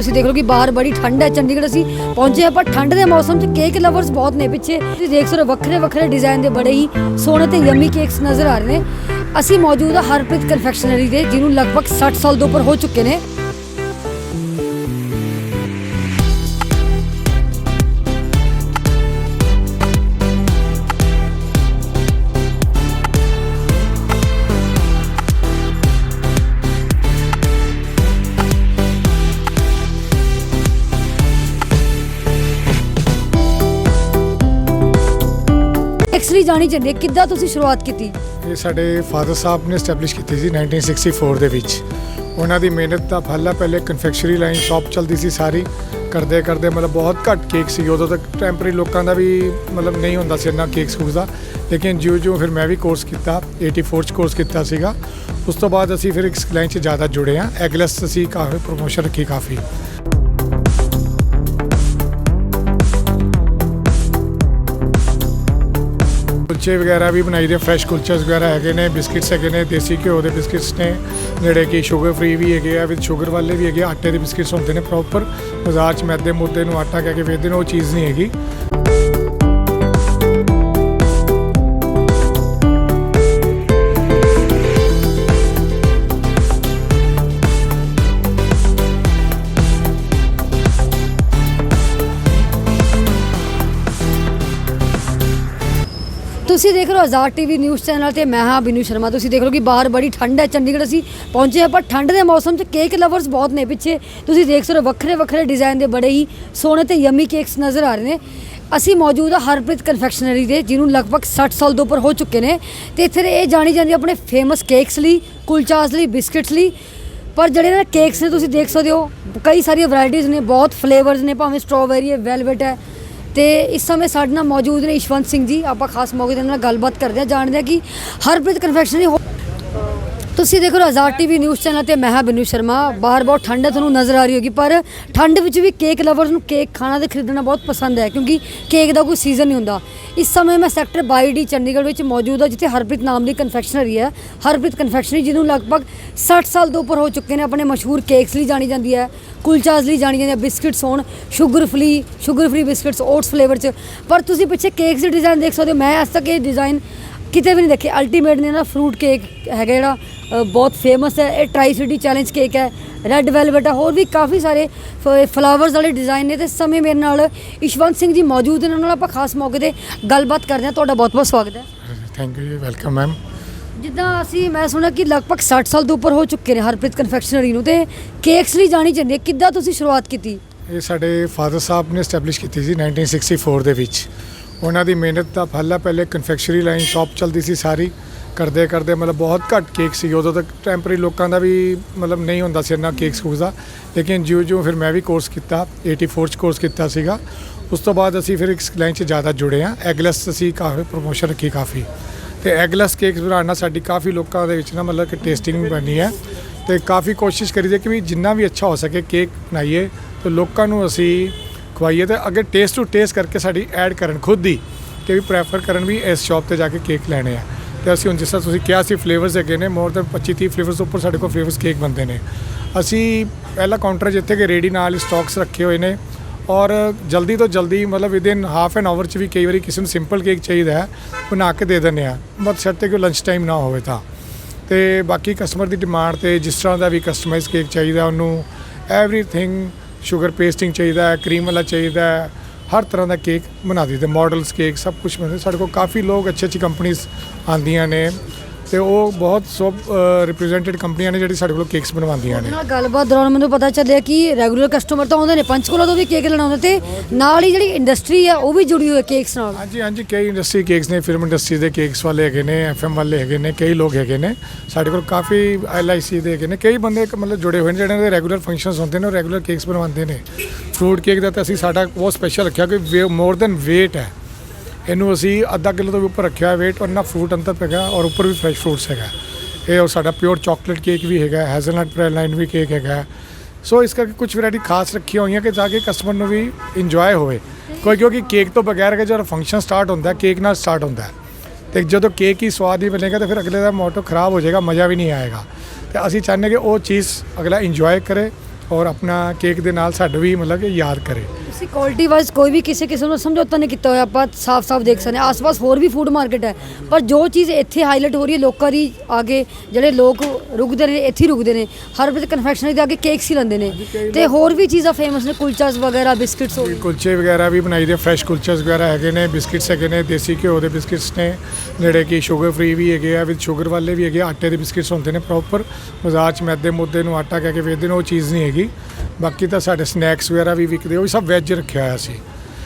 ਤੁਸੀਂ ਦੇਖ ਲਓ ਕਿ ਬਾਹਰ ਬੜੀ ਠੰਡ ਹੈ, ਚੰਡੀਗੜ੍ਹ ਅਸੀਂ ਪਹੁੰਚੇ ਹਾਂ, ਪਰ ਠੰਡ ਦੇ ਮੌਸਮ 'ਚ ਕੇਕ ਲਵਰਸ ਬਹੁਤ ਨੇ ਪਿੱਛੇ। ਤੁਸੀਂ ਦੇਖ ਸਕਦੇ ਵੱਖਰੇ ਵੱਖਰੇ ਡਿਜ਼ਾਈਨ ਦੇ ਬੜੇ ਹੀ ਸੋਹਣੇ ਤੇ ਯਮੀ ਕੇਕਸ ਨਜ਼ਰ ਆ ਰਹੇ ਨੇ। ਅਸੀਂ ਮੌਜੂਦ ਹਾਂ ਹਰਪ੍ਰੀਤ ਕਨਫੈਕਸ਼ਨਰੀ ਦੇ, ਜਿਹਨੂੰ ਲਗਭਗ 60 ਸਾਲ ਤੋਂ ਉੱਪਰ ਹੋ ਚੁੱਕੇ ਨੇ। ਐਕਚੁਅਲੀ ਜਾਣੀ ਚਾਹੀਦੀ ਹੈ? ਕਿੱਦਾਂ ਤੁਸੀਂ ਸ਼ੁਰੂਆਤ ਕੀਤੀ? ਇਹ ਸਾਡੇ ਫਾਦਰ ਸਾਹਿਬ ਨੇ ਸਟੈਬਲਿਸ਼ ਕੀਤੀ ਸੀ 1964 ਦੇ ਵਿੱਚ। ਉਹਨਾਂ ਦੀ ਮਿਹਨਤ ਦਾ ਫਲ ਹੈ ਪਹਿਲੇ ਕਨਫੈਕਸ਼ਨਰੀ ਲਾਈਨ ਸ਼ਾਪ ਚੱਲਦੀ ਸੀ ਸਾਰੀ। ਕਰਦੇ ਕਰਦੇ ਮਤਲਬ ਬਹੁਤ ਘੱਟ ਕੇਕ ਸੀ। ਉਦੋਂ ਤੱਕ ਟੈਂਪਰੇਰੀ ਲੋਕਾਂ ਦਾ ਵੀ ਮਤਲਬ ਨਹੀਂ ਹੁੰਦਾ ਸੀ ਇੰਨਾ ਕੇਕ ਸਕੂਸ ਦਾ। ਲੇਕਿਨ ਜਿਉਂ ਜਿਉਂ ਫਿਰ ਮੈਂ ਵੀ ਕੋਰਸ ਕੀਤਾ 84 ਚ ਕੋਰਸ ਕੀਤਾ ਸੀਗਾ। ਉਸ ਤੋਂ ਬਾਅਦ ਅਸੀਂ ਫਿਰ ਇਸ ਲਾਈਨ 'ਚ ਜ਼ਿਆਦਾ ਜੁੜੇ ਹਾਂ। ਐਗਲੈਸ ਅਸੀਂ ਕਾਫੀ ਪ੍ਰੋਮੋਸ਼ਨ ਰੱਖੀ ਕਾਫੀ। ਕੁਲਚੇ ਵਗੈਰਾ ਵੀ ਬਣਾਈ ਦੇ ਫਰੈਸ਼ ਕੁਲਚੇਸ ਵਗੈਰਾ ਹੈਗੇ ਨੇ, ਬਿਸਕਿਟਸ ਹੈਗੇ ਨੇ, ਦੇਸੀ ਘਿਓ ਦੇ ਬਿਸਕਿਟਸ ਨੇ, ਜਿਹੜੇ ਕਿ ਸ਼ੂਗਰ ਫ੍ਰੀ ਵੀ ਹੈਗੇ ਆ ਵਿਦ ਸ਼ੂਗਰ ਵਾਲੇ ਵੀ ਹੈਗੇ ਆਟੇ ਦੇ ਬਿਸਕਿਟਸ ਹੁੰਦੇ ਨੇ ਪ੍ਰੋਪਰ ਬਾਜ਼ਾਰ 'ਚ ਮੈਦੇ ਮੁੱਦੇ ਨੂੰ ਆਟਾ ਕਹਿ ਕੇ ਵੇਚਦੇ ਨੇ, ਉਹ ਚੀਜ਼ ਨਹੀਂ ਹੈਗੀ। ਤੁਸੀਂ ਦੇਖ ਰਹੇ ਹੋ ਆਜ਼ਾਦ ਟੀਵੀ ਨਿਊਜ਼ ਚੈਨਲ ਤੇ ਮੈਂ ਹਾਂ ਬਿਨੂ ਸ਼ਰਮਾ। ਤੁਸੀਂ ਦੇਖ ਲਓ ਕਿ ਬਾਹਰ ਬੜੀ ਠੰਡ ਹੈ, ਚੰਡੀਗੜ੍ਹ ਅਸੀਂ ਪਹੁੰਚੇ ਹਾਂ, ਪਰ ਠੰਡ ਦੇ ਮੌਸਮ 'ਚ ਕੇਕ ਲਵਰਸ ਬਹੁਤ ਨੇ ਪਿੱਛੇ। ਤੁਸੀਂ ਦੇਖ ਸਕਦੇ ਹੋ ਵੱਖਰੇ ਵੱਖਰੇ ਡਿਜ਼ਾਈਨ ਦੇ ਬੜੇ ਹੀ ਸੋਹਣੇ ਤੇ ਯਮੀ ਕੇਕਸ ਨਜ਼ਰ ਆ ਰਹੇ ਨੇ। ਅਸੀਂ ਮੌਜੂਦ ਹਾਂ ਹਰਪ੍ਰੀਤ ਕਨਫੈਕਸ਼ਨਰੀ ਦੇ, ਜਿਹਨੂੰ ਲਗਭਗ 60 ਸਾਲ ਤੋਂ ਉੱਪਰ ਹੋ ਚੁੱਕੇ ਨੇ। ਤੇ ਇੱਥੇ ਇਹ ਜਾਣੀ ਜਾਂਦੀ ਹੈ ਆਪਣੇ ਫੇਮਸ ਕੇਕਸ ਲਈ, ਕੁਲਚਾਸ ਲਈ, ਬਿਸਕਿਟਸ ਲਈ। ਪਰ ਜਿਹੜੇ ਨਾ ਕੇਕਸ ਨੇ, ਤੁਸੀਂ ਦੇਖ ਸਕਦੇ ਹੋ, ਕਈ ਸਾਰੀਆਂ ਵੈਰਾਈਟੀਆਂ ਨੇ, ਬਹੁਤ ਫਲੇਵਰਸ ਨੇ, ਭਾਵੇਂ ਸਟ੍ਰਾਬੇਰੀ ਹੈ ਵੈਲਵਟ ਹੈ। ਤੇ ਇਸ ਸਮੇਂ ਸਾਡੇ ਨਾਲ ਮੌਜੂਦ ਨੇ ਇਸ਼ਵੰਤ ਸਿੰਘ ਜੀ। ਆਪਾਂ ਖਾਸ ਮੌਕੇ ਤੇ ਇਹਨਾਂ ਨਾਲ ਗੱਲਬਾਤ ਕਰਦੇ ਹਾਂ। ਜਾਣਦੇ ਹਾਂ ਕਿ ਹਰਪ੍ਰੀਤ ਕਨਫੈਕਸ਼ਨਰੀ ਹੋ- ਤੁਸੀਂ ਦੇਖ ਰਹੇ ਹੋ ਆਜ਼ਾਦ ਟੀਵੀ ਨਿਊਜ਼ ਚੈਨਲ ਤੇ ਮੈਂ ਹਾਂ ਬਿਨੂ ਸ਼ਰਮਾ। ਬਾਹਰ ਬਹੁਤ ਠੰਡ ਹੈ ਤੁਹਾਨੂੰ ਨਜ਼ਰ ਆ ਰਹੀ ਹੋਗੀ, ਪਰ ਠੰਡ ਵਿੱਚ ਵੀ ਕੇਕ ਲਵਰਸ ਨੂੰ ਕੇਕ ਖਾਣਾ ਤੇ ਖਰੀਦਣਾ ਬਹੁਤ ਪਸੰਦ ਹੈ, ਕਿਉਂਕਿ ਕੇਕ ਦਾ ਕੋਈ ਸੀਜ਼ਨ ਨਹੀਂ ਹੁੰਦਾ। ਇਸ ਸਮੇਂ ਮੈਂ ਸੈਕਟਰ 22 ਚੰਡੀਗੜ੍ਹ ਵਿੱਚ ਮੌਜੂਦ ਹਾਂ, ਜਿੱਥੇ ਹਰਪ੍ਰੀਤ ਨਾਮ ਦੀ ਕਨਫੈਕਸ਼ਨਰੀ ਹੈ। ਹਰਪ੍ਰੀਤ ਕਨਫੈਕਸ਼ਨਰੀ ਜਿਹਨੂੰ ਲਗਭਗ 60 ਸਾਲ ਤੋਂ ਉੱਪਰ ਹੋ ਚੁੱਕੇ ਨੇ, ਆਪਣੇ ਮਸ਼ਹੂਰ ਕੇਕਸ ਲਈ ਜਾਣੀ ਜਾਂਦੀ ਹੈ। ਕੁਲਚਾਸ ਲਈ ਜਾਣੀ ਜਾਂਦੀ ਹੈ, ਬਿਸਕਿਟਸ ਹੋਣ sugar free sugar free biscuits oats flavour ਚ। ਪਰ ਤੁਸੀਂ ਪਿੱਛੇ ਕੇਕਸ ਦੇ ਡਿਜ਼ਾਈਨ ਦੇਖ ਸਕਦੇ ਹੋ, ਮੈਂ ਅੱਜ ਤੱਕ ਇਹ ਡਿਜ਼ਾਈਨ ਕਿਤੇ ਵੀ ਨਹੀਂ ਦੇਖੇ। ਅਲਟੀਮੇਟ ਨੇ ਨਾ ਫਰੂਟ ਕੇਕ ਹੈਗਾ ਜਿਹੜਾ ਬਹੁਤ ਫੇਮਸ ਹੈ। ਇਹ ਟਰਾਈ ਸਿਟੀ ਚੈਲੰਜ ਕੇਕ ਹੈ। ਰੈੱਡ ਵੈਲਵਟ ਹੈ। ਹੋਰ ਵੀ ਕਾਫੀ ਸਾਰੇ ਫਲਾਵਰਸ ਵਾਲੇ ਡਿਜ਼ਾਈਨ ਨੇ। ਤੇ ਸਮੇਂ ਮੇਰੇ ਨਾਲ ਇਸ਼ਵੰਤ ਸਿੰਘ ਜੀ ਮੌਜੂਦ ਨੇ। ਉਹਨਾਂ ਨਾਲ ਆਪਾਂ ਖਾਸ ਮੌਕੇ ਤੇ ਗੱਲਬਾਤ ਕਰਦੇ ਹਾਂ। ਤੁਹਾਡਾ ਬਹੁਤ ਬਹੁਤ ਸਵਾਗਤ ਹੈ। ਥੈਂਕ ਯੂ ਜੀ। ਵੈਲਕਮ ਮੈਮ ਜਿੱਦਾਂ ਅਸੀਂ ਮੈਂ ਸੁਣਿਆ ਕਿ ਲਗਭਗ 60 ਸਾਲ ਤੋਂ ਉੱਪਰ ਹੋ ਚੁੱਕੇ ਨੇ ਹਰਪ੍ਰੀਤ ਕਨਫੈਕਸ਼ਨਰੀ ਨੂੰ। ਤੇ ਕੇਕਸ ਲਈ ਜਾਣੀ ਚਾਹੀਦੀ ਹੈ। ਕਿੱਦਾਂ ਤੁਸੀਂ ਸ਼ੁਰੂਆਤ ਕੀਤੀ? ਇਹ ਸਾਡੇ ਫਾਦਰ ਸਾਹਿਬ ਨੇ ਸਟੈਬਲਿਸ਼ ਕੀਤੀ ਸੀ 1964 ਦੇ ਵਿੱਚ। ਉਹਨਾਂ ਦੀ ਮਿਹਨਤ ਦਾ ਫਲ ਹੈ ਪਹਿਲੇ ਕਨਫੈਕਸ਼ਨਰੀ ਲਾਈਨ ਸ਼ਾਪ ਚਲਦੀ ਸੀ ਸਾਰੀ। ਕਰਦੇ ਕਰਦੇ ਮਤਲਬ ਬਹੁਤ ਘੱਟ ਕੇਕ ਸੀ। ਉਦੋਂ ਤੱਕ ਟੈਂਪਰੇਰੀ ਲੋਕਾਂ ਦਾ ਵੀ ਮਤਲਬ ਨਹੀਂ ਹੁੰਦਾ ਸੀ ਇੰਨਾ ਕੇਕ ਸਕੂਸ ਦਾ। ਲੇਕਿਨ ਜਿਉਂ ਜਿਉਂ ਫਿਰ ਮੈਂ ਵੀ ਕੋਰਸ ਕੀਤਾ 84 ਚ ਕੋਰਸ ਕੀਤਾ ਸੀਗਾ। ਉਸ ਤੋਂ ਬਾਅਦ ਅਸੀਂ ਫਿਰ ਇੱਕ ਲਾਈਨ 'ਚ ਜ਼ਿਆਦਾ ਜੁੜੇ ਹਾਂ। ਐਗਲੈਸ ਅਸੀਂ ਕਾਫੀ ਪ੍ਰੋਮੋਸ਼ਨ ਰੱਖੀ ਕਾਫੀ। ਤੇ ਐਗਲੈਸ ਕੇਕਸ ਬਣਾਉਣਾ ਸਾਡੀ ਕਾਫੀ ਲੋਕਾਂ ਦੇ ਵਿੱਚ ਨਾ ਮਤਲਬ ਕਿ ਟੇਸਟਿੰਗ ਬਣੀ ਹੈ। ਤੇ ਕਾਫੀ ਕੋਸ਼ਿਸ਼ ਕਰੀਦੀ ਕਿ ਵੀ ਜਿੰਨਾ ਵੀ ਅੱਛਾ ਹੋ ਸਕੇ ਕੇਕ ਬਣਾਈਏ। ਤੇ ਲੋਕਾਂ ਨੂੰ ਅਸੀਂ ਖਵਾਈਏ ਤੇ ਅੱਗੇ ਟੇਸਟ ਟੂ ਟੇਸਟ ਕਰਕੇ ਸਾਡੀ ਐਡ ਕਰਨ ਖੁਦ ਦੀ। ਕਿ ਵੀ ਪ੍ਰੈਫਰ ਕਰਨ ਵੀ ਇਸ ਸ਼ਾਪ ਤੇ ਜਾ ਕੇ ਕੇਕ ਲੈਣੇ ਆ। ਤੇ ਅਸੀਂ ਹੁਣ ਜਿਸ ਤਰ੍ਹਾਂ ਤੁਸੀਂ ਕਿਹਾ ਸੀ ਫਲੇਵਰਸ ਹੈਗੇ ਨੇ ਮੋਰ ਦੈਨ 25 30 ਫਲੇਵਰਸ ਉੱਪਰ ਸਾਡੇ ਕੋਲ ਫਲੇਵਰਸ ਕੇਕ ਬੰਦੇ ਨੇ। ਅਸੀਂ ਪਹਿਲਾ ਕਾਊਂਟਰ ਜਿੱਥੇ ਕਿ ਰੇਡੀ ਨਾਲ ਸਟਾਕਸ ਰੱਖੇ ਹੋਏ ਨੇ ਔਰ ਜਲਦੀ ਤੋਂ ਜਲਦੀ ਮਤਲਬ ਵਿਦਿਨ ਹਾਫ ਐਨ ਆਵਰ ਚ ਵੀ ਕਈ ਵਾਰੀ ਕਿਸੇ ਨੂੰ ਸਿੰਪਲ ਕੇਕ ਚਾਹੀਦਾ ਹੈ, ਬਣਾ ਕੇ ਦੇ ਦਿੰਦੇ ਆ ਬਸ ਸ਼ਰਤੇ ਕਿ ਲੰਚ ਟਾਈਮ ਨਾ ਹੋਵੇ ਤਾਂ। ਤੇ ਬਾਕੀ ਕਸਟਮਰ ਦੀ ਡਿਮਾਂਡ ਤੇ ਜਿਸ ਤਰ੍ਹਾਂ ਦਾ ਵੀ ਕਸਟਮਾਈਜ਼ ਕੇਕ ਚਾਹੀਦਾ ਉਹਨੂੰ ਐਵਰੀਥਿੰਗ ਸ਼ੂਗਰ ਪੇਸਟਿੰਗ ਚਾਹੀਦਾ ਹੈ ਕਰੀਮ ਵਾਲਾ ਚਾਹੀਦਾ ਹੈ ਹਰ ਤਰ੍ਹਾਂ ਦਾ ਕੇਕ ਬਣਾ ਦਿੱਤੇ। ਮਾਡਲਸ ਕੇਕ ਸਭ ਕੁਝ ਮਿਲਦਾ ਸਾਡੇ ਕੋਲ ਕਾਫੀ ਲੋਕ ਅੱਛੀ ਅੱਛੀ ਕੰਪਨੀਆਂ ਆਉਂਦੀਆਂ ਨੇ। ਤੇ ਉਹ ਬਹੁਤ ਸਭ ਰਿਪਰੈਜ਼ੈਂਟਡ ਕੰਪਨੀਆਂ ਨੇ ਜਿਹੜੀ ਸਾਡੇ ਕੋਲ ਕੇਕਸ ਬਣਵਾਉਂਦੀਆਂ ਨੇ। ਨਾਲ ਗੱਲਬਾਤ ਦੌਰਾਨ ਮੈਨੂੰ ਪਤਾ ਚੱਲਿਆ ਕਿ ਰੈਗੂਲਰ ਕਸਟਮਰ ਤਾਂ ਆਉਂਦੇ ਨੇ ਪੰਚਕੂਲਾ ਤੋਂ ਵੀ ਕੇਕ ਲੈਣ ਆਉਂਦੇ ਤੇ ਨਾਲ ਹੀ ਜਿਹੜੀ ਇੰਡਸਟਰੀ ਹੈ ਉਹ ਵੀ ਜੁੜੀ ਹੋਈ ਹੈ ਕੇਕਸ ਨਾਲ। ਹਾਂਜੀ ਹਾਂਜੀ ਕਈ ਇੰਡਸਟਰੀ ਕੇਕਸ ਨੇ ਫਿਲਮ ਇੰਡਸਟਰੀ ਦੇ ਕੇਕਸ ਵਾਲੇ ਹੈਗੇ ਨੇ ਐਫਐਮ ਵਾਲੇ ਹੈਗੇ ਨੇ ਕਈ ਲੋਕ ਹੈਗੇ ਨੇ। ਸਾਡੇ ਕੋਲ ਕਾਫੀ ਐਲਆਈਸੀ ਦੇ ਹੈਗੇ ਨੇ। ਕਈ ਬੰਦੇ ਇੱਕ ਮਤਲਬ ਜੁੜੇ ਹੋਏ ਨੇ ਜਿਹੜੇ ਦੇ ਰੈਗੂਲਰ ਫੰਕਸ਼ਨਸ ਹੁੰਦੇ ਨੇ ਉਹ ਰੈਗੂਲਰ ਕੇਕਸ ਬਣਵਾਉਂਦੇ ਨੇ। ਫਰੂਟ ਕੇਕ ਦਾ ਤਾਂ ਅਸੀਂ ਸਾਡਾ ਬਹੁਤ ਸਪੈਸ਼ਲ ਰੱਖਿਆ ਕਿ ਮੋਰ ਦੈਨ weight ਹੈ। ਇਹਨੂੰ ਅਸੀਂ ਅੱਧਾ ਕਿਲੋ ਤੋਂ ਵੀ ਉੱਪਰ ਰੱਖਿਆ weight ਔਰ ਨਾ ਫਰੂਟ ਅੰਦਰ ਹੈਗਾ ਔਰ ਉੱਪਰ ਵੀ ਫਰੈਸ਼ ਫਰੂਟਸ ਹੈਗਾ। ਇਹ ਔਰ ਸਾਡਾ ਪਿਓਰ ਚਾਕਲੇਟ ਕੇਕ ਵੀ ਹੈਗਾ ਹੈਜ਼ਲਨਟ ਪ੍ਰੈਲਾਈਨ ਵੀ ਕੇਕ ਹੈਗਾ। ਸੋ ਇਸ ਕਰਕੇ ਕੁਝ ਵੈਰਾਈਟੀ ਖਾਸ ਰੱਖੀਆਂ ਹੋਈਆਂ ਕਿ ਤਾਂ ਕਿ ਕਸਟਮਰ ਨੂੰ ਵੀ ਇੰਜੋਏ ਹੋਵੇ। ਕੋਈ ਕਿਉਂਕਿ ਕੇਕ ਤੋਂ ਬਗੈਰ ਕਿ ਜਦੋਂ ਫੰਕਸ਼ਨ ਸਟਾਰਟ ਹੁੰਦਾ ਕੇਕ ਨਾਲ ਸਟਾਰਟ ਹੁੰਦਾ ਹੈ। ਤੇ ਜਦੋਂ ਕੇਕ ਹੀ ਸਵਾਦ ਹੀ ਬਣੇਗਾ, ਤਾਂ ਫਿਰ ਅਗਲੇ ਦਾ ਮੋਟੋ ਖਰਾਬ ਹੋ ਜਾਏਗਾ, ਮਜ਼ਾ ਵੀ ਨਹੀਂ ਆਏਗਾ। ਤੇ ਅਸੀਂ ਚਾਹੁੰਦੇ ਕਿ ਉਹ ਚੀਜ਼ ਅਗਲਾ ਇੰਜੋਏ ਕਰੇ ਔਰ ਆਪਣਾ ਕੇਕ ਦੇ ਨਾਲ ਸਾਡਾ ਵੀ ਮਤਲਬ ਕਿ ਯਾਦ ਕਰੇ। ਤੁਸੀਂ ਕੁਆਲਿਟੀ ਵਾਈਜ਼ ਕੋਈ ਵੀ ਕਿਸੇ ਕਿਸਮ ਨੂੰ ਸਮਝੌਤਾ ਨਹੀਂ ਕੀਤਾ ਹੋਇਆ ਆਪਾਂ ਸਾਫ਼-ਸਾਫ਼ ਦੇਖ ਸਕਦੇ ਹਾਂ। ਆਸ-ਪਾਸ ਹੋਰ ਵੀ ਫੂਡ ਮਾਰਕੀਟ ਹੈ। ਪਰ ਜੋ ਚੀਜ਼ ਇੱਥੇ ਹਾਈਲਾਈਟ ਹੋ ਰਹੀ ਹੈ ਲੋਕਾਂ ਦੀ ਆਗੇ ਜਿਹੜੇ ਲੋਕ ਰੁਕਦੇ ਨੇ ਇੱਥੇ ਰੁਕਦੇ ਨੇ ਹਰ ਵੇਲੇ ਕਨਫੈਕਸ਼ਨਰੀ ਦੇ ਅੱਗੇ ਕੇਕਸ ਹੀ ਲੈਂਦੇ ਨੇ। ਤੇ ਹੋਰ ਵੀ ਚੀਜ਼ਾਂ ਫੇਮਸ ਨੇ ਕੁਲਚਾਸ ਵਗੈਰਾ ਬਿਸਕਿਟਸ ਹੋ ਗਏ। ਕੁਲਚੇ ਵਗੈਰਾ ਵੀ ਬਣਾਈ ਦੇ ਫਰੈਸ਼ ਕੁਲਚਸ ਵਗੈਰਾ ਹੈਗੇ ਨੇ ਬਿਸਕਿਟਸ ਹੈਗੇ ਨੇ ਦੇਸੀ ਘਿਓ ਦੇ ਬਿਸਕਿਟਸ ਨੇ ਜਿਹੜੇ ਕਿ ਸ਼ੂਗਰ ਫ੍ਰੀ ਵੀ ਹੈਗੇ ਆ ਵਿਦ ਸ਼ੂਗਰ ਵਾਲੇ ਵੀ ਹੈਗੇ ਆਟੇ ਦੇ ਬਿਸਕਿਟਸ ਹੁੰਦੇ ਨੇ ਪ੍ਰੋਪਰ ਬਾਜ਼ਾਰ 'ਚ ਮੈਦੇ ਮੁੱਦੇ ਨੂੰ ਆਟਾ ਕਹਿ ਕੇ ਵੇਚਦੇ ਨੇ ਉਹ ਚੀਜ਼ ਨਹੀਂ ਹੈਗੀ। ਬਾਕੀ ਤਾਂ ਸਾਡੇ ਸਨੈਕਸ ਵਗੈਰਾ ਵੀ ਵਿਕਦੇ ਉਹ ਵੀ ਸਭ ਵੈਜ ਰੱਖਿਆ ਹੋਇਆ ਸੀ।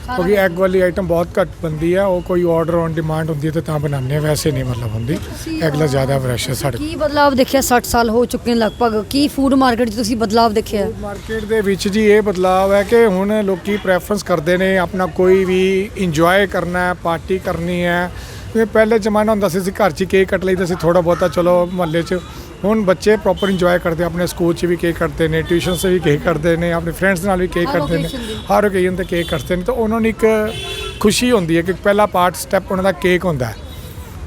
ਕਿਉਂਕਿ ਐਗ ਵਾਲੀ ਆਈਟਮ ਬਹੁਤ ਘੱਟ ਬੰਦੀ ਹੈ ਉਹ ਕੋਈ ਆਰਡਰ ਔਨ ਡਿਮਾਂਡ ਹੁੰਦੀ ਤਾਂ ਤਾਂ ਬਣਾਉਂਦੇ ਹਾਂ ਵੈਸੇ ਨਹੀਂ ਮਤਲਬ ਹੁੰਦੀ। ਐਗ ਲਾ ਜ਼ਿਆਦਾ ਫਰੈਸ਼ ਹੈ ਸਾਡੇ। ਕੀ ਬਦਲਾਵ ਦੇਖਿਆ 60 ਸਾਲ ਹੋ ਚੁੱਕੇ ਨੇ ਲਗਭਗ ਕੀ ਫੂਡ ਮਾਰਕੀਟ 'ਚ ਤੁਸੀਂ ਬਦਲਾਵ ਦੇਖਿਆ? ਮਾਰਕੀਟ ਦੇ ਵਿੱਚ ਜੀ ਇਹ ਬਦਲਾਅ ਹੈ ਕਿ ਹੁਣ ਲੋਕੀ ਪ੍ਰੈਫਰੈਂਸ ਕਰਦੇ ਨੇ ਆਪਣਾ ਕੋਈ ਵੀ ਇੰਜੋਏ ਕਰਨਾ ਹੈ ਪਾਰਟੀ ਕਰਨੀ ਹੈ। ਜਿਵੇਂ ਪਹਿਲੇ ਜ਼ਮਾਨਾ ਹੁੰਦਾ ਸੀ ਅਸੀਂ ਘਰ 'ਚ ਕੇਕ ਕੱਟ ਲਈਦਾ ਸੀ ਥੋੜਾ ਬਹੁਤਾ ਚਲੋ ਮਹੱਲੇ 'ਚ ਹੁਣ ਬੱਚੇ ਪ੍ਰੋਪਰ ਇੰਜੋਏ ਕਰਦੇ ਆਪਣੇ ਸਕੂਲ 'ਚ ਵੀ ਕੇਕ ਕੱਟਦੇ ਨੇ ਟਿਊਸ਼ਨ 'ਤੇ ਵੀ ਕੇਕ ਕੱਟਦੇ ਨੇ ਆਪਣੇ ਫਰੈਂਡਸ ਨਾਲ ਵੀ ਕੇਕ ਹਰ ਕੱਟਦੇ ਨੇ। ਹਰ ਓਕੇਜ਼ਨ ਤੇ ਕੇਕ ਕੱਟਦੇ ਨੇ ਤਾਂ ਉਹਨਾਂ ਨੂੰ ਇੱਕ ਖੁਸ਼ੀ ਹੁੰਦੀ ਹੈ ਕਿ ਪਹਿਲਾ ਪਾਰਟ ਸਟੈਪ ਉਹਨਾਂ ਦਾ ਕੇਕ ਹੁੰਦਾ ਹੈ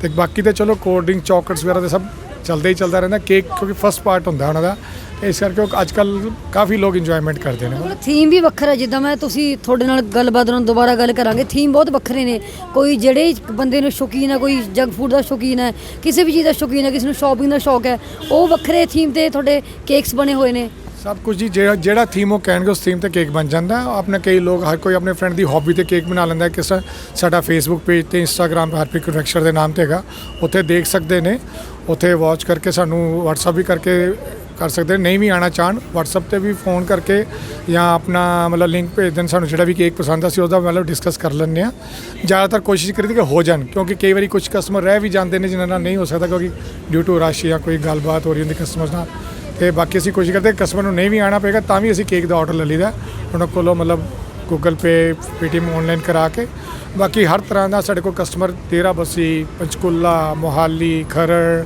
ਤੇ ਬਾਕੀ ਤਾਂ ਚਲੋ ਕੋਲਡ ਡਰਿੰਕ ਚਾਕਲੇਟਸ ਵਗੈਰਾ ਤੇ ਸਭ ਚੱਲਦਾ ਹੀ ਚੱਲਦਾ ਰਹਿੰਦਾ ਕੇਕ ਕਿਉਂਕਿ ਫਸਟ ਪਾਰਟ ਹੁੰਦਾ ਉਹਨਾਂ ਦਾ। ਇਸ ਕਰਕੇ ਉਹ ਅੱਜ ਕੱਲ ਕਾਫੀ ਲੋਕ ਇੰਜੋਇਮੈਂਟ ਕਰਦੇ ਨੇ। ਥੀਮ ਵੀ ਵੱਖਰਾ ਜਿੱਦਾਂ ਮੈਂ ਤੁਸੀਂ ਤੁਹਾਡੇ ਨਾਲ ਗੱਲਬਾਤ ਨਾਲ ਦੁਬਾਰਾ ਗੱਲ ਕਰਾਂਗੇ ਥੀਮ ਬਹੁਤ ਵੱਖਰੇ ਨੇ। ਕੋਈ ਜਿਹੜੇ ਬੰਦੇ ਨੂੰ ਸ਼ੌਕੀਨ ਹੈ ਕੋਈ ਜੰਕ ਫੂਡ ਦਾ ਸ਼ੌਕੀਨ ਹੈ ਕਿਸੇ ਵੀ ਚੀਜ਼ ਦਾ ਸ਼ੌਕੀਨ ਹੈ ਕਿਸੇ ਨੂੰ ਸ਼ਾਪਿੰਗ ਦਾ ਸ਼ੌਕ ਹੈ ਉਹ ਵੱਖਰੇ ਥੀਮ ਤੇ ਤੁਹਾਡੇ ਕੇਕਸ ਬਣੇ ਹੋਏ ਨੇ। ਸਭ ਕੁਝ ਜੀ ਜਿਹੜਾ ਜਿਹੜਾ ਥੀਮ ਉਹ ਕਹਿਣਗੇ ਉਸ ਥੀਮ ਤੇ ਕੇਕ ਬਣ ਜਾਂਦਾ। ਆਪਣੇ ਕਈ ਲੋਕ ਹਰ ਕੋਈ ਆਪਣੇ ਫਰੈਂਡ ਦੀ ਹੌਬੀ ਤੇ ਕੇਕ ਬਣਾ ਲੈਂਦਾ। ਕਿਸ ਸਾਡਾ ਫੇਸਬੁੱਕ ਪੇਜ ਤੇ ਇੰਸਟਾਗ੍ਰam ਤੇ ਹਰਪ੍ਰੀਤ ਦੇ ਨਾਮ ਤੇ ਹੈਗਾ ਉੱਥੇ ਦੇਖ ਸਕਦੇ ਨੇ। ਉੱਥੇ ਵਾਚ ਕਰਕੇ ਸਾਨੂੰ WhatsApp ਵੀ ਕਰਕੇ ਕਰ ਸਕਦੇ ਨਹੀਂ ਵੀ ਆਣਾ ਚਾਹਣ, WhatsApp ਤੇ ਵੀ ਫੋਨ ਕਰਕੇ ਜਾਂ ਆਪਣਾ ਮਤਲਬ ਲਿੰਕ ਭੇਜ ਦੇਣ। ਸਾਨੂੰ ਜਿਹੜਾ ਵੀ ਕੇਕ ਪਸੰਦ ਆ ਸੀ ਉਹਦਾ ਮਤਲਬ ਡਿਸਕਸ ਕਰ ਲੈਂਦੇ ਆ ਜ਼ਿਆਦਾਤਰ ਕੋਸ਼ਿਸ਼ ਕਰੀਦੀ ਕਿ ਹੋ ਜਾਣ, ਕਿਉਂਕਿ ਕਈ ਵਾਰੀ ਕੁਝ ਕਸਟਮਰ ਰਹਿ ਵੀ ਜਾਂਦੇ ਨੇ ਜਿਨ੍ਹਾਂ ਨਾਲ ਨਹੀਂ ਹੋ ਸਕਦਾ, ਕਿਉਂਕਿ ਡਿਊ ਟੂ ਰਸ਼ ਜਾਂ ਕੋਈ ਗੱਲਬਾਤ ਹੋ ਰਹੀ ਹੁੰਦੀ ਕਸਟਮਰ ਨਾਲ। ਤੇ ਬਾਕੀ ਅਸੀਂ ਕੋਸ਼ਿਸ਼ ਕਰਦੇ ਕਸਟਮਰ ਨੂੰ ਨਹੀਂ ਵੀ ਆਣਾ ਪਏਗਾ, ਤਾਂ ਵੀ ਅਸੀਂ ਕੇਕ ਦਾ ਆਰਡਰ ਲੈ ਲਈਦਾ। ਉਹਨਾਂ ਕੋਲੋਂ ਮਤਲਬ ਗੂਗਲ ਪੇ ਪੇਟੀਐਮ ਆਨਲਾਈਨ ਕਰਾ ਕੇ। ਬਾਕੀ ਹਰ ਤਰ੍ਹਾਂ ਦਾ ਸਾਡੇ ਕੋਲ ਕਸਟਮਰ ਤੇਰਾ ਬਸੀ ਪੰਚਕੁਲਾ ਮੋਹਾਲੀ ਖਰੜ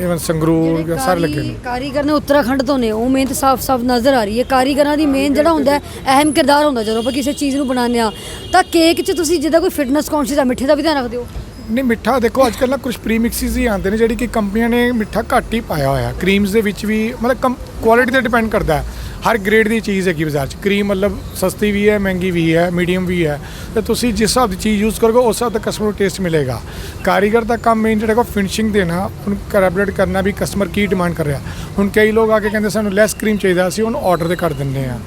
ਇਵਨ ਸੰਗਰੂਰ ਜਿਹੜੇ ਸਾਰੇ ਲੱਗੇ ਕਾਰੀ- ਨੇ ਕਾਰੀਗਰ ਨੇ ਉੱਤਰਾਖੰਡ ਤੋਂ ਨੇ ਉਹ ਮਿਹਨਤ ਸਾਫ਼-ਸਾਫ਼ ਨਜ਼ਰ ਆ ਰਹੀ ਹੈ। ਕਾਰੀਗਰਾਂ ਦੀ ਮੇਨ ਜਿਹੜਾ ਹੁੰਦਾ ਹੈ, ਅਹਿਮ ਕਿਰਦਾਰ ਹੁੰਦਾ ਜਦੋਂ ਆਪਾਂ ਕਿਸੇ ਚੀਜ਼ ਨੂੰ ਬਣਾਉਂਦੇ ਆ ਤਾਂ ਕੇਕ 'ਚ ਤੁਸੀਂ ਜਿੱਦਾਂ ਕੋਈ ਫਿਟਨੈਸ ਕੌਨਸ਼ੀਅਸ ਆ ਮਿੱਠੇ ਦਾ ਵੀ ਧਿਆਨ ਰੱਖਦੇ ਹੋ? ਨਹੀਂ ਮਿੱਠਾ ਦੇਖੋ ਅੱਜ ਕੱਲ੍ਹ ਨਾ ਕੁਝ ਪ੍ਰੀਮਿਕਸਿਸ ਹੀ ਆਉਂਦੇ ਨੇ ਜਿਹੜੀ ਕਿ ਕੰਪਨੀਆਂ ਨੇ ਮਿੱਠਾ ਘੱਟ ਹੀ ਪਾਇਆ ਹੋਇਆ। ਕਰੀਮਸ ਦੇ ਵਿੱਚ ਵੀ ਮਤਲਬ ਕੁਆਲਿਟੀ ਤੇ ਡਿਪੈਂਡ ਕਰਦਾ ਹੈ। ਹਰ ਗ੍ਰੇਡ ਦੀ ਚੀਜ਼ ਹੈਗੀ ਬਾਜ਼ਾਰ 'ਚ। ਕਰੀਮ ਮਤਲਬ ਸਸਤੀ ਵੀ ਹੈ ਮਹਿੰਗੀ ਵੀ ਹੈ ਮੀਡੀਅਮ ਵੀ ਹੈ। ਤੇ ਤੁਸੀਂ ਜਿਸ ਹਿਸਾਬ ਦੀ ਚੀਜ਼ ਯੂਜ਼ ਕਰੋਗੇ ਉਸ ਹਿਸਾਬ ਦਾ ਕਸਟਮਰ ਨੂੰ ਟੇਸਟ ਮਿਲੇਗਾ। ਕਾਰੀਗਰ ਦਾ ਕੰਮ ਮੇਨ ਜਿਹੜਾ ਕੋ ਫਿਨਿਸ਼ਿੰਗ ਦੇਣਾ ਉਹਨੂੰ ਕੋਲੈਬੋਰੇਟ ਕਰਨਾ ਵੀ ਕਸਟਮਰ ਕੀ ਡਿਮਾਂਡ ਕਰ ਰਿਹਾ। ਹੁਣ ਕਈ ਲੋਕ ਆ ਕੇ ਕਹਿੰਦੇ ਸਾਨੂੰ ਲੈਸ ਕਰੀਮ ਚਾਹੀਦਾ ਅਸੀਂ ਉਹਨੂੰ ਆਰਡਰ ਤੇ ਕਰ ਦਿੰਦੇ ਆ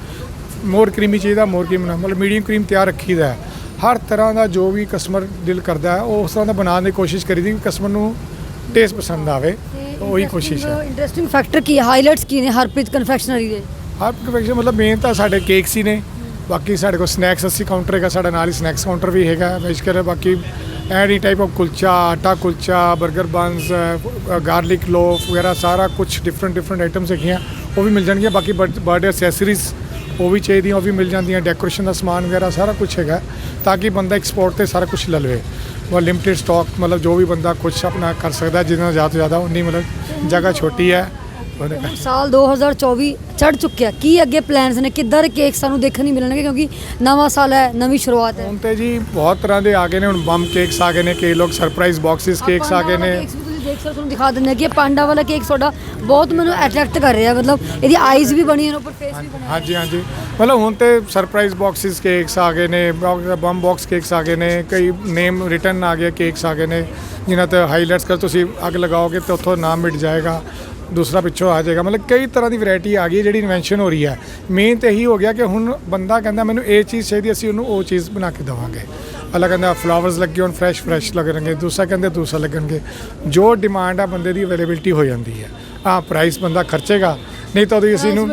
ਮੋਰ ਕਰੀਮੀ ਚਾਹੀਦਾ ਮੋਰ ਕਰੀਮ ਨਾ ਮਤਲਬ ਮੀਡੀਅਮ ਕਰੀਮ ਤਿਆਰ ਰੱਖੀਦਾ ਹੈ। ਹਰ ਤਰ੍ਹਾਂ ਦਾ ਜੋ ਵੀ ਕਸਟਮਰ ਦਿਲ ਕਰਦਾ ਹੈ ਉਹ ਉਸ ਤਰ੍ਹਾਂ ਦਾ ਬਣਾਉਣ ਦੀ ਕੋਸ਼ਿਸ਼ ਕਰੀਦੀ ਕਿ ਕਸਟਮਰ ਨੂੰ ਟੇਸਟ ਪਸੰਦ ਆਵੇ। ਉਹੀ ਕੋਸ਼ਿਸ਼ ਹੈ। ਇੰਟਰਸਟਿੰਗ ਫੈਕਟਰ ਕੀ ਹਾਈਲਾਈਟਸ ਕੀ ਨੇ ਹਰਪ੍ਰੀਤ ਕਨਫੈਕਸ਼ਨਰੀ ਦੇ? ਹਰ ਕਨਫੈਕਸ਼ਨ ਮਤਲਬ ਮੇਨ ਤਾਂ ਸਾਡੇ ਕੇਕਸ ਹੀ ਨੇ। ਬਾਕੀ ਸਾਡੇ ਕੋਲ ਸਨੈਕਸ ਅਸੀਂ ਕਾਊਂਟਰ ਹੈਗਾ, ਸਾਡਾ ਨਾਲ ਹੀ ਸਨੈਕਸ ਕਾਊਂਟਰ ਵੀ ਹੈਗਾ ਵੈਜ ਬਾਕੀ ਐਨੀ ਟਾਈਪ ਆਫ ਕੁਲਚਾ, ਆਟਾ ਕੁਲਚਾ 버ਗਰ ਬੰਸ ਗਾਰਲਿਕ ਲੋਫ ਵਗੈਰਾ, ਸਾਰਾ ਕੁਝ ਡਿਫਰੈਂਟ ਡਿਫਰੈਂਟ ਆਈਟਮਸ ਹੈਗੀਆਂ, ਉਹ ਵੀ ਮਿਲ ਜਾਣਗੀਆਂ। ਬਾਕੀ ਬਰਥਡੇ ਅਸੈਸਰੀਜ਼ ਉਹ ਵੀ ਚਾਹੀਦੀਆਂ, ਉਹ ਵੀ ਮਿਲ ਜਾਂਦੀਆਂ। ਡੈਕੋਰੇਸ਼ਨ ਦਾ ਸਮਾਨ ਵਗੈਰਾ, ਸਾਰਾ ਕੁਝ ਹੈਗਾ, ਤਾਂ ਕਿ ਬੰਦਾ ਐਕਸਪੋਰਟ ਤੇ ਸਾਰਾ ਕੁਝ ਲੈ ਲਵੇ। ਉਹ ਲਿਮਟਿਡ ਸਟਾਕ ਮਤਲਬ ਜੋ ਵੀ ਬੰਦਾ ਕੁਝ ਆਪਣਾ ਕਰ ਸਕਦਾ, ਜਿਹਦੇ ਨਾਲ ਜ਼ਿਆਦਾ ਤੋਂ ਜ਼ਿਆਦਾ ਉਨੀ ਮਤਲਬ ਜਗ੍ਹਾ ਛੋਟੀ ਹੈ। ਹੁਣ ਸਾਲ 2024 ਚੜ ਚੁੱਕਿਆ। ਕੀ ਅੱਗੇ ਪਲਾਨਸ ਨੇ? ਕਿੱਦਾਂ ਦੇ ਕੇਕ ਸਾਨੂੰ ਦੇਖਣ ਨਹੀਂ ਮਿਲਣਗੇ ਕਿਉਂਕਿ ਨਵਾਂ ਸਾਲ ਹੈ ਨਵੀਂ ਸ਼ੁਰੂਆਤ ਹੈ। ਹੁਣ ਤੇ ਜੀ ਬਹੁਤ ਤਰ੍ਹਾਂ ਦੇ ਆ ਗਏ ਨੇ ਹੁਣ ਬੰਮ ਕੇਕਸ ਆ ਗਏ ਨੇ ਕਈ ਲੋਕ ਸਰਪ੍ਰਾਈਜ਼ ਬਾਕਸਿਸ ਕੇਕਸ ਆ ਗਏ ਨੇ। ਕੇਕਸ ਵੀ ਤੁਸੀਂ ਦੇਖ ਸਕਦੇ ਹੋ ਤੁਹਾਨੂੰ ਦਿਖਾ ਦਿੰਦੇ ਹਾਂ ਕਿ ਇਹ ਪਾਂਡਾ ਵਾਲਾ ਕੇਕ ਤੁਹਾਡਾ ਬਹੁਤ ਮੈਨੂੰ ਅਟਰੈਕਟ ਕਰ ਰਿਹਾ ਮਤਲਬ ਇਹਦੀ ਆਈਜ਼ ਵੀ ਬਣੀਆਂ ਨੇ ਉੱਪਰ ਫੇਸ ਵੀ ਬਣਿਆ ਹਾਂਜੀ ਹਾਂਜੀ। ਮਤਲਬ ਹੁਣ ਤੇ ਸਰਪ੍ਰਾਈਜ਼ ਬਾਕਸਿਸ ਕੇਕਸ ਆ ਗਏ ਨੇ ਬੰਮ ਬਾਕਸ ਕੇਕਸ ਆ ਗਏ ਨੇ ਕਈ ਨੇਮ ਰਿਟਨ ਆ ਗਏ ਕੇਕਸ ਆ ਗਏ ਨੇ ਜਿਨ੍ਹਾਂ ਤੇ ਹਾਈਲਾਈਟਸ ਕਰ ਤੁਸੀਂ ਅੱਗ ਲਗਾਓਗੇ ਤੇ ਉੱਥੋਂ ਨਾਮ ਮਿਟ ਜਾਏਗਾ। ਦੂਸਰਾ ਪਿੱਛੋਂ ਆ ਜਾਏਗਾ। ਮਤਲਬ ਕਈ ਤਰ੍ਹਾਂ ਦੀ ਵੈਰਾਈਟੀ ਆ ਗਈ ਜਿਹੜੀ ਇਨਵੈਂਸ਼ਨ ਹੋ ਰਹੀ ਹੈ। ਮੇਨ ਤੇ ਇਹੀ ਹੋ ਗਿਆ ਕਿ ਹੁਣ ਬੰਦਾ ਕਹਿੰਦਾ ਮੈਨੂੰ ਇਹ ਚੀਜ਼ ਚਾਹੀਦੀ ਅਸੀਂ ਉਹਨੂੰ ਉਹ ਚੀਜ਼ ਬਣਾ ਕੇ ਦੇਵਾਂਗੇ। ਅਲੱਗ ਕਹਿੰਦਾ ਫਲਾਵਰਸ ਲੱਗੇ ਹੋਣ ਫਰੈਸ਼ ਫਰੈਸ਼ ਲੱਗਣਗੇ ਦੂਸਰਾ ਕਹਿੰਦੇ ਦੂਸਰਾ ਲੱਗਣਗੇ। ਜੋ ਡਿਮਾਂਡ ਆ ਬੰਦੇ ਦੀ ਅਵੇਲੇਬਿਲਟੀ ਹੋ ਜਾਂਦੀ ਹੈ। ਹਾਂ ਪ੍ਰਾਈਸ ਬੰਦਾ ਖਰਚੇਗਾ। ਨਹੀਂ ਤਾਂ ਉਹਦੀ ਅਸੀਂ ਇਹਨੂੰ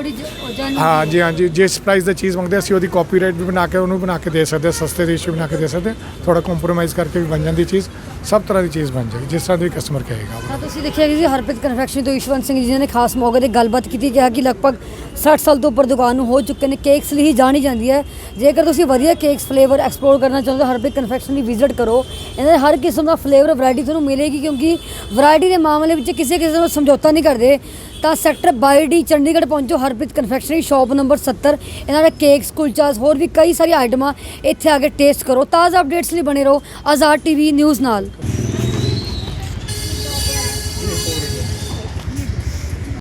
ਹਾਂ ਜੀ ਹਾਂ ਜੀ ਜਿਸ ਪ੍ਰਾਈਸ ਦੀ ਚੀਜ਼ ਮੰਗਦੇ ਅਸੀਂ ਉਹਦੀ ਕਾਪੀਰਾਈਟ ਵੀ ਬਣਾ ਕੇ ਉਹਨੂੰ ਬਣਾ ਕੇ ਦੇ ਸਕਦੇ ਹਾਂ, ਸਸਤੇ ਦੇ ਵੀ ਬਣਾ ਕੇ ਦੇ ਸਕਦੇ। ਥੋੜਾ ਕੰਪਰੋਮਾਈਜ਼ ਕਰਕੇ ਵੀ ਬਣ ਜਾਂਦੀ ਚੀਜ਼ ਸਭ ਤਰ੍ਹਾਂ ਦੀ ਚੀਜ਼ ਬਣ ਜਾਏਗੀ ਜਿਸ ਤਰ੍ਹਾਂ ਦੀ ਕਸਟਮਰ ਕਹੇਗਾ ਤਾਂ ਤੁਸੀਂ ਦੇਖਿਆ ਕਿ ਜੀ ਹਰਪ੍ਰੀਤ ਕਨਫੈਕਸ਼ਨ ਤੋਂ ਈਸ਼ਵੰਤ ਸਿੰਘ ਜੀ ਨੇ ਖਾਸ ਮੌਕੇ ਤੇ ਗੱਲਬਾਤ ਕੀਤੀ ਕਿਹਾ ਕਿ ਲਗਭਗ 60 ਸਾਲ ਤੋਂ ਉੱਪਰ ਦੁਕਾਨ ਨੂੰ ਹੋ ਚੁੱਕੇ ਨੇ ਕੇਕਸ ਲਈ ਹੀ ਜਾਣੀ ਜਾਂਦੀ ਹੈ। ਜੇਕਰ ਤੁਸੀਂ ਵਧੀਆ ਕੇਕਸ ਫਲੇਵਰ ਐਕਸਪਲੋਰ ਕਰਨਾ ਚਾਹੁੰਦੇ ਹੋ ਹਰਪ੍ਰੀਤ ਕਨਫੈਕਸ਼ਨ ਦੀ ਵਿਜ਼ਿਟ ਕਰੋ। ਇਹਨਾਂ ਦੇ ਹਰ ਕਿਸਮ ਦਾ ਫਲੇਵਰ ਵੈਰਾਈਟੀ ਤੁਹਾਨੂੰ ਮਿਲੇਗੀ ਕਿਉਂਕਿ ਵੈਰਾਈਟੀ ਦੇ ਮਾਮਲੇ ਵਿੱਚ ਕਿਸੇ ਕਿਸੇ ਨਾਲ ਸਮਝੌਤਾ ਨਹੀਂ ਕਰਦੇ। ਤਾਂ ਸੈਕਟਰ 22 ਡੀ ਚੰਡੀਗੜ੍ਹ ਪਹੁੰਚੋ, ਹਰਪ੍ਰੀਤ ਕਨਫੈਕਸ਼ਨਰੀ ਸ਼ਾਪ ਨੰਬਰ 70 ਇਹਨਾਂ ਦਾ ਕੇਕਸ ਕੁਲਚਾਸ ਹੋਰ ਵੀ ਕਈ ਸਾਰੀ ਆਈਟਮਾਂ ਇੱਥੇ ਆ ਕੇ ਟੇਸਟ ਕਰੋ। ਤਾਜ਼ਾ ਅਪਡੇਟਸ ਲਈ ਬਣੇ ਰਹੋ ਆਜ਼ਾਦ ਟੀਵੀ ਨਿਊਜ਼ ਨਾਲ।